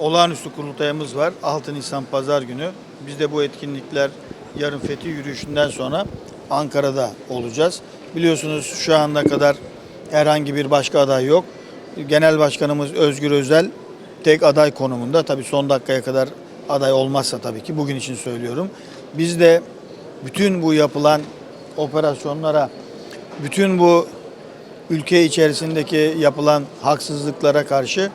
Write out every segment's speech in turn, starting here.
olağanüstü kurultayımız var. 6 Nisan Pazar günü. Biz de bu etkinlikler yarın Fethi yürüyüşünden sonra Ankara'da olacağız. Biliyorsunuz şu anda kadar herhangi bir başka aday yok. Genel Başkanımız Özgür Özel tek aday konumunda. Tabii son dakikaya kadar aday olmazsa tabii ki bugün için söylüyorum. Biz de bütün bu yapılan operasyonlara, bütün bu ülke içerisindeki yapılan haksızlıklara karşı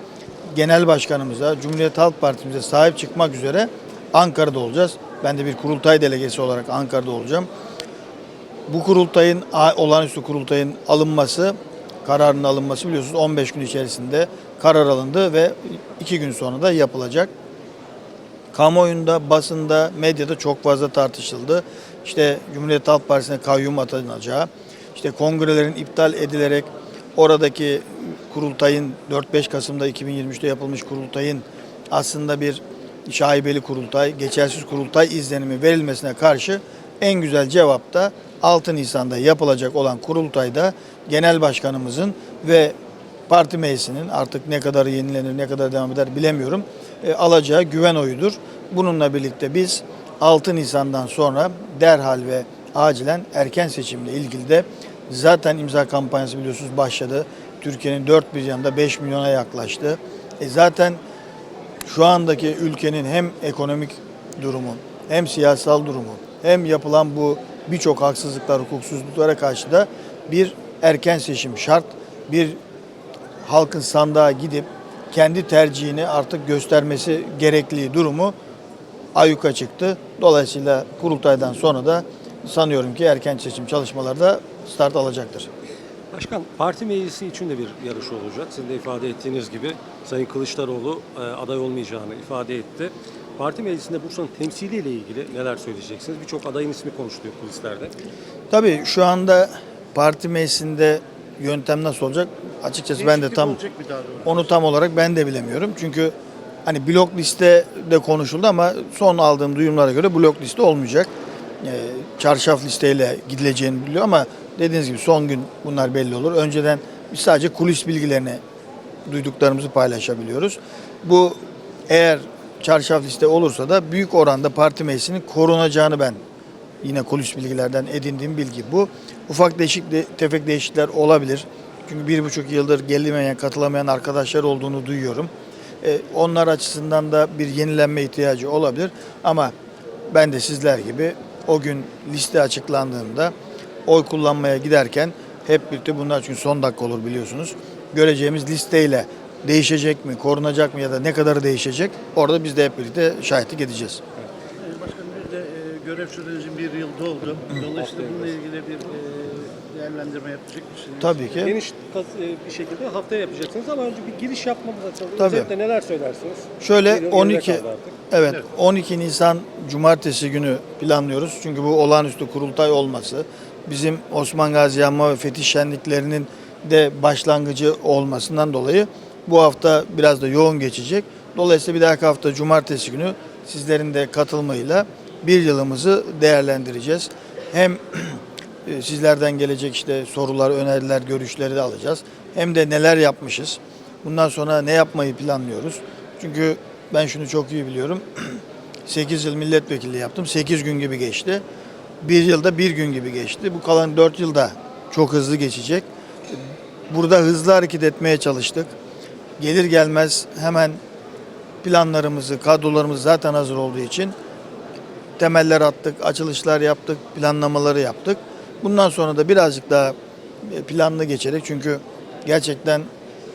genel başkanımıza, Cumhuriyet Halk Partimize sahip çıkmak üzere Ankara'da olacağız. Ben de bir kurultay delegesi olarak Ankara'da olacağım. Bu kurultayın, olağanüstü kurultayın alınması, kararının alınması biliyorsunuz 15 gün içerisinde karar alındı ve 2 gün sonra da yapılacak. Kamuoyunda, basında, medyada çok fazla tartışıldı. İşte Cumhuriyet Halk Partisi'ne kayyum atanacağı, işte kongrelerin iptal edilerek oradaki kurultayın 4-5 Kasım'da 2023'te yapılmış kurultayın aslında bir şaibeli kurultay, geçersiz kurultay izlenimi verilmesine karşı en güzel cevap da 6 Nisan'da yapılacak olan kurultayda genel başkanımızın ve parti meclisinin artık ne kadar yenilenir, ne kadar devam eder bilemiyorum. e, alacağı güven oyudur. Bununla birlikte biz 6 Nisan'dan sonra derhal ve acilen erken seçimle ilgili de zaten imza kampanyası biliyorsunuz başladı. Türkiye'nin dört bir yanında 5 milyona yaklaştı. E zaten şu andaki ülkenin hem ekonomik durumu hem siyasal durumu hem yapılan bu birçok haksızlıklar, hukuksuzluklara karşı da bir erken seçim şart. Bir halkın sandığa gidip kendi tercihini artık göstermesi gerekli durumu ayyuka çıktı. Dolayısıyla kurultaydan sonra da sanıyorum ki erken seçim çalışmaları da start alacaktır. Başkan, parti meclisi için de bir yarış olacak. Sizin de ifade ettiğiniz gibi Sayın Kılıçdaroğlu e, aday olmayacağını ifade etti. Parti meclisinde Bursa'nın temsiliyle ilgili neler söyleyeceksiniz? Birçok adayın ismi konuşuluyor kulislerde. Tabii şu anda parti meclisinde yöntem nasıl olacak? Açıkçası ben de tam onu tam olarak ben de bilemiyorum. Çünkü hani blok liste de konuşuldu ama son aldığım duyumlara göre blok liste olmayacak. Ee, çarşaf listeyle gidileceğini biliyor ama dediğiniz gibi son gün bunlar belli olur. Önceden biz sadece kulis bilgilerini duyduklarımızı paylaşabiliyoruz. Bu eğer çarşaf liste olursa da büyük oranda parti meclisinin korunacağını ben yine kulis bilgilerden edindiğim bilgi bu. Ufak değişik tefek değişiklikler olabilir. Çünkü bir buçuk yıldır gelemeyen, katılamayan arkadaşlar olduğunu duyuyorum. E, onlar açısından da bir yenilenme ihtiyacı olabilir. Ama ben de sizler gibi o gün liste açıklandığında oy kullanmaya giderken hep birlikte bunlar çünkü son dakika olur biliyorsunuz. Göreceğimiz listeyle değişecek mi, korunacak mı ya da ne kadar değişecek orada biz de hep birlikte şahitlik edeceğiz. Başkanım bir de e, görev sürecin bir yıl doldu. Dolayısıyla bununla ilgili bir e, değerlendirme yapacak mısınız? Tabii ki. Geniş e, bir şekilde haftaya yapacaksınız ama önce bir giriş yapmamız açalım. Tabii. Özellikle neler söylersiniz? Şöyle geride 12 kaldı artık. evet Evet. 12 Nisan Cumartesi günü planlıyoruz. Çünkü bu olağanüstü kurultay olması bizim Osman Gazi Yanma ve Fetih Şenliklerinin de başlangıcı olmasından dolayı bu hafta biraz da yoğun geçecek. Dolayısıyla bir dahaki hafta Cumartesi günü sizlerin de katılmayla bir yılımızı değerlendireceğiz. Hem sizlerden gelecek işte sorular, öneriler, görüşleri de alacağız. Hem de neler yapmışız. Bundan sonra ne yapmayı planlıyoruz. Çünkü ben şunu çok iyi biliyorum. 8 yıl milletvekili yaptım. 8 gün gibi geçti. Bir yılda bir gün gibi geçti. Bu kalan 4 yılda çok hızlı geçecek. Burada hızlı hareket etmeye çalıştık. Gelir gelmez hemen planlarımızı, kadrolarımız zaten hazır olduğu için temeller attık, açılışlar yaptık, planlamaları yaptık. Bundan sonra da birazcık daha planlı geçerek çünkü gerçekten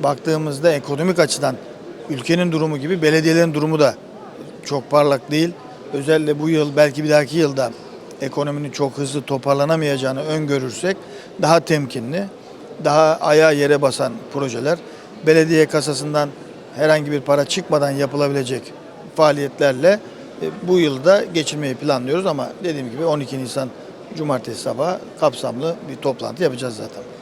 baktığımızda ekonomik açıdan ülkenin durumu gibi belediyelerin durumu da çok parlak değil. Özellikle bu yıl belki bir dahaki yılda ekonominin çok hızlı toparlanamayacağını öngörürsek daha temkinli, daha ayağa yere basan projeler, belediye kasasından herhangi bir para çıkmadan yapılabilecek faaliyetlerle e, bu yılda geçirmeyi planlıyoruz ama dediğim gibi 12 Nisan Cumartesi sabahı kapsamlı bir toplantı yapacağız zaten.